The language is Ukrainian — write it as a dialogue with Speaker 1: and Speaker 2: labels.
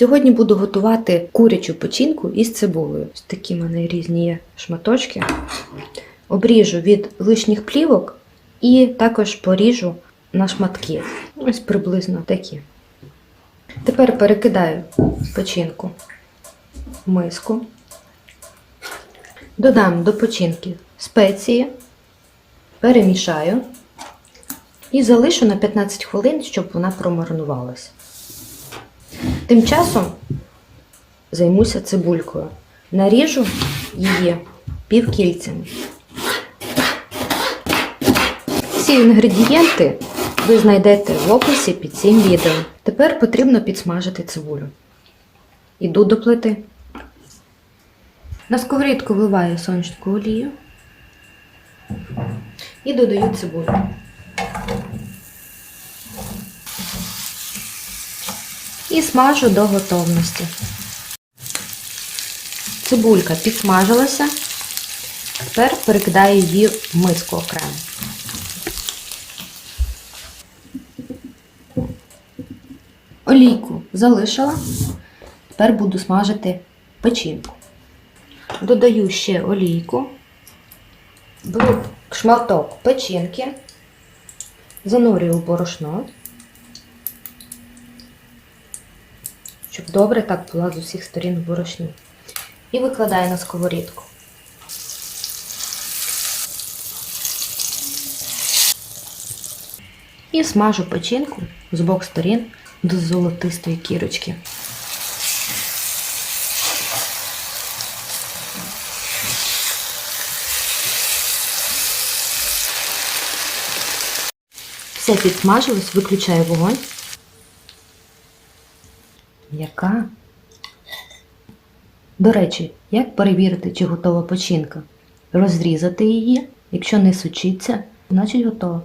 Speaker 1: Сьогодні буду готувати курячу печінку із цибулею. Ось такі в мене різні шматочки. Обріжу від лишніх плівок і також поріжу на шматки. Ось приблизно такі. Тепер перекидаю печінку в миску. Додам до печінки спеції, перемішаю і залишу на 15 хвилин, щоб вона промаринувалася. Тим часом займуся цибулькою. Наріжу її півкільцями. Всі інгредієнти ви знайдете в описі під цим відео. Тепер потрібно підсмажити цибулю. Іду до плити. На сковорідку вливаю сонячну олію і додаю цибулю. І смажу до готовності. Цибулька підсмажилася. Тепер перекидаю її в миску окремо. Олійку залишила. Тепер буду смажити печінку. Додаю ще олійку, беру шматок печінки, занурюю в борошно, щоб добре так була з усіх сторін борошні. І викладаю на сковорідку. І смажу печінку з обох сторін до золотистої кірочки. Все підсмажилось, виключаю вогонь. Яка? До речі, як перевірити, чи готова печінка? Розрізати її, якщо не сучиться, значить готова.